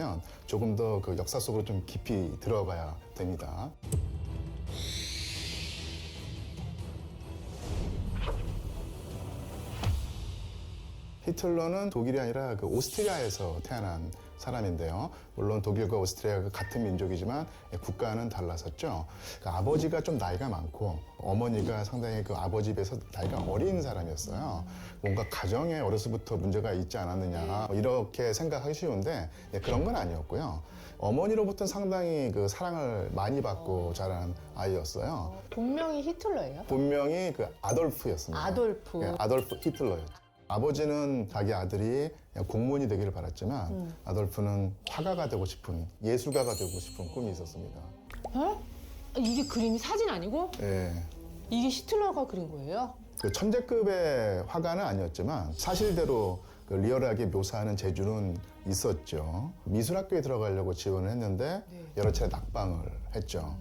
보려면 조금 더 그 역사 속으로 좀 깊이 들어가야 됩니다. 히틀러는 독일이 아니라 그 오스트리아에서 태어난 사람인데요. 물론 독일과 오스트리아가 같은 민족이지만 국가는 달랐었죠. 그 아버지가 좀 나이가 많고 어머니가 상당히 그 아버지 비해서 나이가 어린 사람이었어요. 뭔가 가정에 어려서부터 문제가 있지 않았느냐 뭐 이렇게 생각하기 쉬운데 예, 그런 건 아니었고요. 어머니로부터 상당히 그 사랑을 많이 받고 자란 아이였어요. 본명이 히틀러예요? 본명이 그 아돌프였습니다. 아돌프. 예, 아돌프 히틀러였죠. 아버지는 자기 아들이 그냥 공무원이 되기를 바랐지만 음. 아돌프는 화가가 되고 싶은 예술가가 되고 싶은 꿈이 있었습니다. 어? 이게 그림이 사진 아니고 예. 이게 히틀러가 그린 거예요? 그 천재급의 화가는 아니었지만 사실대로 그 리얼하게 묘사하는 재주는 있었죠. 미술학교에 들어가려고 지원을 했는데 네. 여러 차례 낙방을 했죠.